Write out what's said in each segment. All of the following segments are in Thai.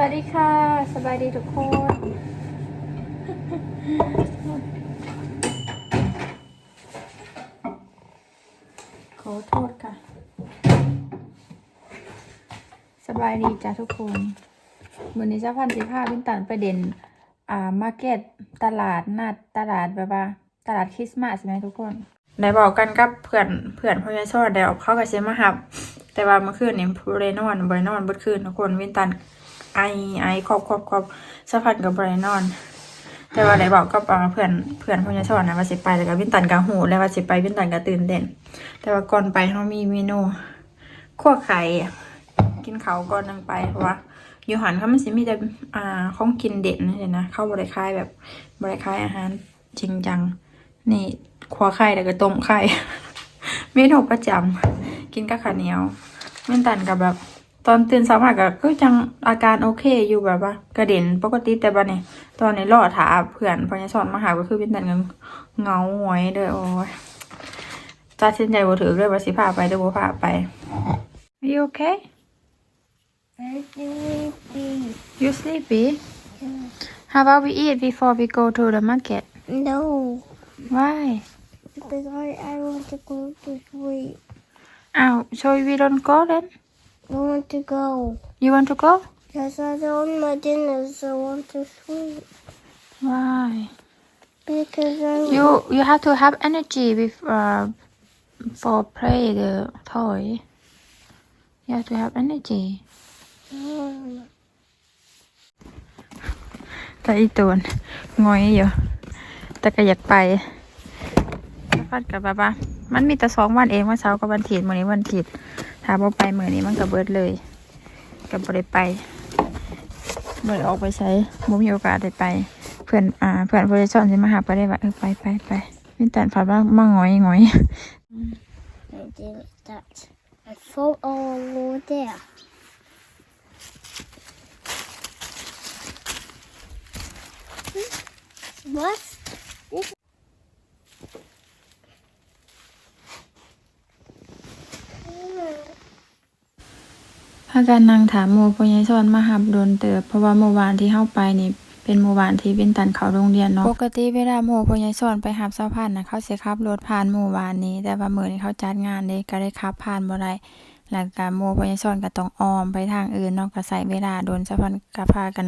วัสดีค่ะ สบายดีทุกคน ขอโทษค่ะ สบายดีจ้ะทุกคนวันนี้เจ้าพันธิภาพินตันไปเด่นอ่า มาร์เก็ต ตลาดนัดตลาดแบบว่า ตลาดคริสต์มาสใช่ไหมทุกคนได้บอกกันกับเพื่อนเพื่อนพ่อยายชอดเดี๋ยวเข้าก็เซมาหับ แต่ว่าเมื่อคืนเนี่ยบริโนอนบริโนอนเมื่อคืนทุกคนวินตัน ไอไอครอบครอบครอบสะพันกับบริโนอน แต่ว่าได้บอกกับอ่าเพื่อนเพื่อนพ่อยายชอดนะว่าสิไปแล้วก็วินตันกับหูแล้วว่าสิไปวินตันก็ตื่นเต้นแต่ว่าก่อนไปเขามีเมนูคั่วไข่กินเขาก่อนนังไปเพราะว่าอยู่หันเขามันสิมีแต่อ่าของกินเด่นนะเห็นนะเข้าบริคายแบบบริคายอาหารจริงจังนี่ครัวไข่แล้วก็ต้มไข่เมนูประจำกินกับข้าวเหนียวเม่นตันกับแบบ ตอนตื่นสายมากก็คือจังอาการโอเคอยู่แบบว่ากระเด็นปกติแต่บัดนี้ตอนนี้รอถาเพื่อนพอยาสอนมาหาก็คือเป็นตันก็เหงาหงอยเด้อโอ้ยตัดสินใจบ่ถือเลยว่าสิพาไปหรือบ่พาไป Are you okay? I'm sleepy. You sleepy? How about we eat before we go to the market? No, Why? because I, I want to go to sleep. Oh, so we don't go then? I want to go. You want to go? Yes, I don't my dinner, so I want to sleep. Why? Because I You you have to have energy with uh for play the toy. You have to have energy. want แต่อีตัวน่ะงอยอยู่แต่ก็อยากไปพัดกับบ้าบ้ามันมีแต่สองวันเองวันเสาร์กับวันอาทิตย์มื้อนี้วันอาทิตย์ ถ้าบ่ไปมือนี้มันก็เบิดเลยก็บ่ได้ไปบ่ได้ออกไปใช้บ่มีโอกาสได้ไป เพื่อนอ่าเพื่อนโพลิซอนสิมาหาไปได้ว่าเออไปไปไปมีแต่ฝันว่ามาหงอยหงอย I did that. I fall all over there. What? พากันนั่งถามโมพยายสอนมาหับโดนเติบ เพราะว่าเมื่อวานที่เข้าไปนี่เป็นเมื่อวานที่เป็นตันเขาโรงเรียนเนาะ ปกติเวลาโมพยายสอนไปหับเสะพานนะเขาเสียขับรถผ่านเมื่อวานนี้ แต่ว่ามื้อนี้เขาจัดงานเด้ก็ได้ขับผ่านบ่ได้แล้วก็โมพยายสอนก็ต้องออมไปทางอื่นนาะก็ใช้เวลาโดนสะพานก็พากัน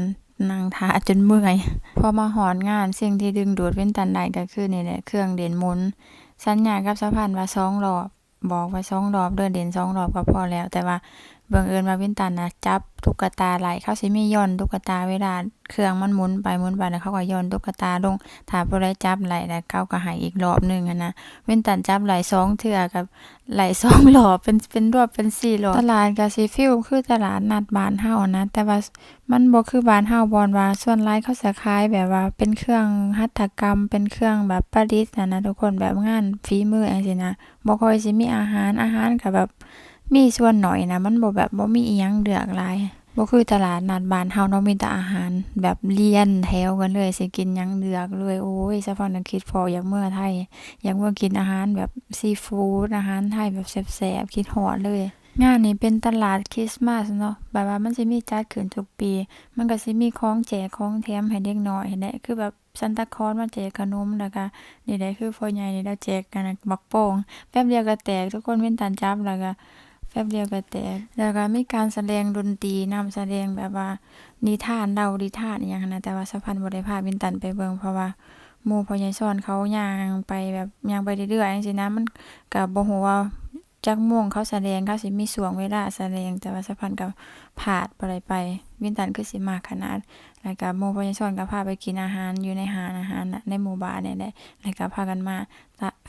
นั่งทาจนเมื่อย พอมาหอนงานสิ่งที่ดึงดูดเว้นตันได้ก็คือนี่แหละเครื่องเด่นมุน สัญญากับสะพานว่าสองรอบ บอกว่าสองรอบเดินเด่นสองรอบก็พอแล้ว แต่ว่า บังเอิญว่าวินตันนะจับตุ๊กตาไหลเขาสิมีย่อนตุ๊กตาเวลาเครื่องมันหมุนไปหมุนไปแล้วเขาก็ย่อนตุ๊กตาลงถ้าบ่ได้จับไหลแล้วเขาก็ให้อีกรอบหนึงอะนะวินตันจับไหลสองเทื่อกับไหลสองรอบเป็นเป็นรอบเป็นสี่รอบตลาดก็สิฟิลคือตลาดนัดบ้านเฮานะ แต่ว่ามันบ่คือบ้านเฮาบอนว่าส่วนหลายเขาสิขายแบบว่าเป็นเครื่องหัตถกรรม เป็นเครื่องแบบประดิษฐ์นะนะทุกคนแบบงานฝีมือจังซี่นะบ่ค่อยสิมีอาหารอาหารก็แบบ มีส่วนหน่อยนะมันบ่แบบบ่มีอิหยังเลือกหลายบ่คือตลาดนัดบ้านเฮาเนาะมีแต่อาหารแบบเรียนแถวกันเลยสิกินหยังเลือกเลยโอ้ยซะฟังนึกคิดพออยากเมื่อไทยอยากเมื่อกินอาหารแบบซีฟู้ดอาหารไทยแบบแซ่บๆคิดฮอดเลยงานนี้เป็นตลาดคริสต์มาสเนาะแบบว่ามันสิมีจัดขึ้นทุกปี มันก็สิมีของแจกของแถมให้เด็กน้อยเห็นได้คือแบบซันตาคลอสมาแจกขนมแล้วก็นี่ได้คือพ่อใหญ่นี่ได้แจกกันบักโป่งแป๊บเดียวก็แตกทุกคนเว้นตันจับแล้วก็ ป๊บเดียวก็แตกแล้วก็มีการแสดงดนตรีนำแสดงแบบว่านิทานเล่านิทานอหย่างนั้นนะแต่ว่าสะพันบ่ได้พาว้นตันไปเบิ่งเพราะว่าหมู่พ่อใหญ่สอนเขาย่างไปแบบย่างไปเรื่อยๆจังซี่นะมันก็บ่ฮู้ว่าจักโมงเขาแสดงเขาสิมีช่วงเวลาแสดงแต่ว่าสะพันก็พลาดบ่ได้ไปว้นตันคือสิมากขนาด แล้วก็หมู่พ่อใหญ่สอนก็พาไปกินอาหารอยู่ในหานอาหารน่ะในหมู่บ้านเนี่ยแหละแล้วก็พากันมา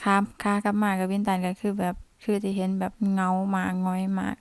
ค้าค้ากลับมากับวินตันก็คือแบบ คือที่เห็นแบบเงามากง้อยมาก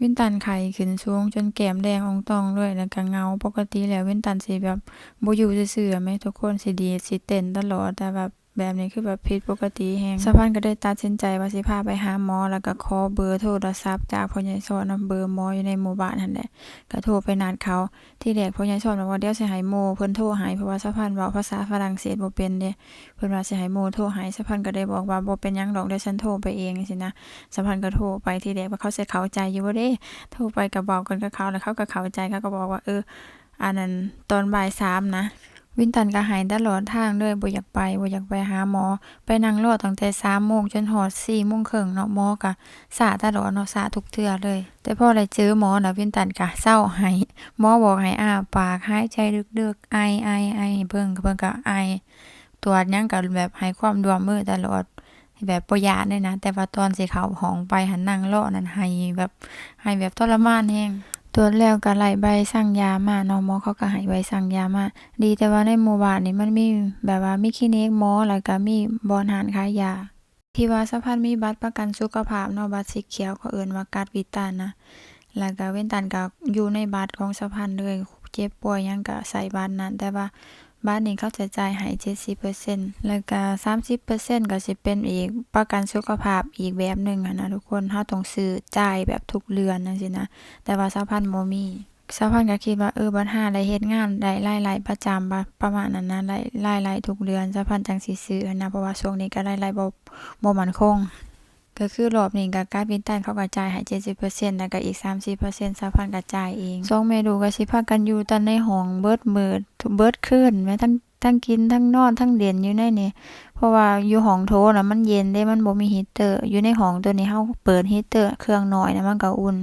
วินตันไข่ขึ้นสูงจนแก้มแดงองตองเลยแล้วก็เงาปกติแล้ววินตันสิแบบบ่อยู่ซื่อๆแหมทุกคนสิดีสิเต้นตลอดแต่แบบ แบบนี้คือแบบผิดปกติแฮงสะพันก็ได้ตัดสินใจว่าสิพาไปหาหมอ แล้วก็ขอเบอร์โทรศัพท์จากพ่อใหญ่สอนเนาะเบอร์หมออยู่ในหมู่บ้านนั่นแหละก็โทรไปนัดเขา ที่แรกพ่อใหญ่สอนบอกว่าเดี๋ยวสิให้โมเพิ่นโทรให้เพราะว่าสะพันเว้าภาษาฝรั่งเศสบ่เป็นเด้เพิ่นว่าสิให้โมโทรให้สะพันก็ได้บอกว่าบ่เป็นหยังดอกเดี๋ยวฉันโทรไปเองจังซี่นะสะพันก็โทรไปที่แรกว่าเขาสิเข้าใจอยู่บ่เด้ โทรไปก็เว้ากันกับเขาแล้วเขาก็เข้าใจเขาก็บอกว่าเอออันนั้นตอนบ่ายสามนะ วินตันก็หายตลอดทางเลยบ่อยากไปบ่อยากไปหาหมอ ไปนั่งรอตั้งแต่3โมงจนฮอด4โมงครึ่งเนาะหมอก็สาตลอดเนาะสาทุกเทื่อเลย แต่พอได้เจอหมอน่ะวินตันก็เศร้าให้หมอบอกให้อ้าปากหายใจลึกๆไอไอไอเบิ่งเบิ่งก็ไอตรวจยังก็แบบให้ความร่วมมือตลอดแบบบ่ย้านเลยนะ แต่ว่าตอนสิเขาห้องไปหันนั่งรอนั่นให้แบบให้แบบทรมานแฮง ตรวจแล้วก็ไหลใบสั่งยามาเนาะหมอเขาก็ให้ใบสั่งยามา ดีแต่ว่าในหมู่บ้านนี่มันมีแบบว่ามีคลินิกหมอแล้วก็มีบอนหานขายยา ที่ว่าสะพานมีบัตรประกันสุขภาพเนาะบัตรสีเขียวก็เอิ้นว่าการ์ดวิตานะแล้วก็เว้นตันก็อยู่ในบัตรของสะพานเลยเจ็บป่วยยังก็ใส่บัตรนั้นแต่ว่า บัตรนี้เขาจะจ่ายให้70%แล้วก็30%ก็สิเป็นอีกประกันสุขภาพอีกแบบหนึ่งนะทุกคนเราต้องซื้อจ่ายแบบทุกเดือนจังซี่นะ แต่ว่าสะพันบ่มีสะพันก็คิดว่าเออบัดหาได้เฮ็ดงานได้รายๆประจำบะประมาณนั้นนะรายรายๆทุกเดือนสะพันจังสิซื้อนะเพราะว่าช่วงนี้ก็รายๆบ่บ่มันคง ก็คือรอบนี้ก็การบินตันเขากระจ่ายให้70%แล้วก็อีกสามสิบเปอร์เซ็นต์สะพันกระจายเองสองเมนูก็สิพากันอยู่ตอนในห้องเบิร์ดเบิร์ดเบิร์ดขึ้นแม้ทั้งทั้งกินทั้งนอนทั้งเรียนอยู่ในนี่เพราะว่าอยู่ห้องโถนะมันเย็นได้มันบ่มีฮีเตอร์ อยู่ในห้องตัวนี้เฮาเปิดฮีเตอร์ เครื่องหน่อยนะมันก็อุ่น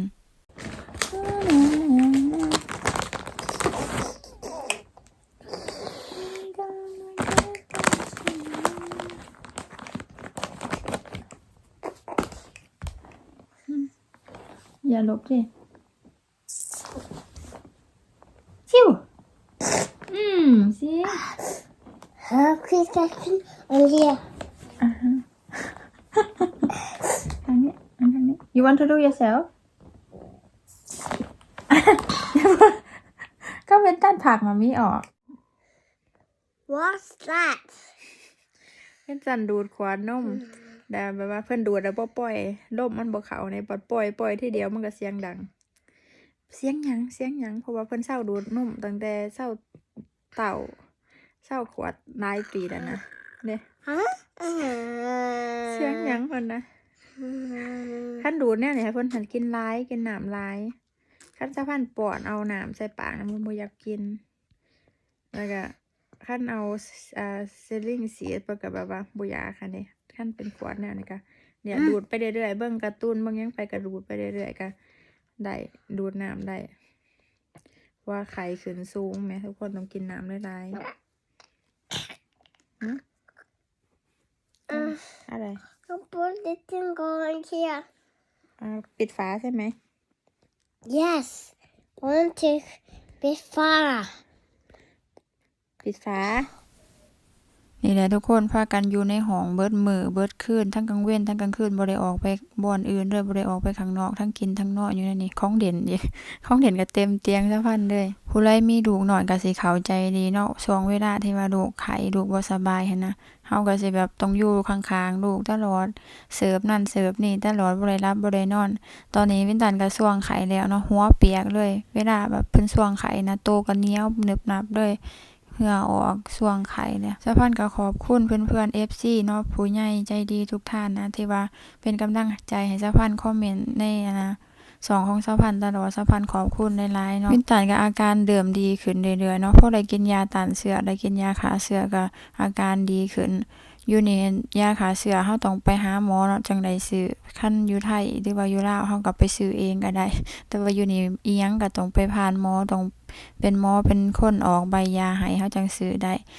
อย่าลบสิฟิวอืมสิ Här skickar vi och le. ทางนี้อันทางนี้ you want to do yourself ก็เป็นตันผักมามีออก What's that? เป็นจันดูดขวดนม แต่แบบว่าเพิ่นดูดแล้วบ่ปล่อยลมมันบ่เข้าในปอดปล่อยปล่อยทีเดียวมันก็เสียงดัง เสียงหยังเสียงหยังเพราะว่าเพิ่นเศร้าดูดนมตั้งแต่เศร้าเต่าเศร้าขวดหลายปีแล้วนะเด้ Huh? เสียงหยังเพิ่นนะคันดูดแนวนี่ให้เพิ่นหันกินหลายกินน้ำหลายคันสะพันป้อนเอาน้ำใส่ปากนะมันบ่อยากกินแล้วก็คันเอาอ่าเซลิงสีดเพิ่นก็แบบว่าบ่อยากค่ะนี่ คันเป็นขวดแนวนี้ก็เนี่ยอืมดูดไปเรื่อยๆเบิ่งการ์ตูนเบิ่งหยังไปก็ดูดไปเรื่อยๆก็ได้ดูดน้ำได้เพราะว่าไข้ขึ้นสูงแหมทุกคนต้องกินน้ำหลายๆหึ Uh, อะไร jag borde inte gå in here. อ่าปิดฝาใช่ไหม Yes. One, two, be far. ปิดฝา นี่แหละทุกคนพากันอยู่ในห้องเบิดมือเบิดคืนทั้งกลางเว้นทั้งกลางคืนบ่ได้ออกไปบ่อนอื่นเลยบ่ได้ออกไปข้างนอกทั้งกินทั้งนอนอยู่ในนี้ของเด่นอีกของเด่นก็เต็มเตียงซะพันเลย ผู้ใดมีลูกน้อยก็สิเข้าใจดีเนาะช่วงเวลาที่ว่าลูกไข้ลูกบ่สบายหันนะเฮาก็สิแบบต้องอยู่ข้างๆลูกตลอดเสิร์ฟนั่นเสิร์ฟนี่ตลอดบ่ได้รับบ่ได้นอน ตอนนี้วินตันก็ช่วงไข้แล้วเนาะหัวเปียกเลย เวลาแบบเพิ่นช่วงไข้นะโตก็เหนียวหนึบหนับเลย เหงื่อออกช่วงไข่เนี่ยสะพันก็ขอบคุณเพื่อนๆ FC เนาะผู้ใหญ่ใจดีทุกท่านนะที่ว่าเป็นกำลังใจให้สะพันคอมเมนต์ในนะสองของสะพันตลอดสะพันขอบคุณหลายๆเนาะวินตันก็อาการเดิมดีขึ้นเรื่อยๆเนาะเพราะได้กินยาต้านเสือได้กินยาขาเสือก็อาการดีขึ้น อยู่นี่ยาขาเสือเฮาต้องไปหาหมอเนาะจังไดซื้อคันอยู่ไทยหรือว่าอยู่ลาวเฮาก็ไปซื้อเองก็ได้ แต่ว่าอยู่นี่อีหยังก็ต้องไปผ่านหมอต้องเป็นหมอเป็นคนออกใบยาให้เฮาจังซื้อได้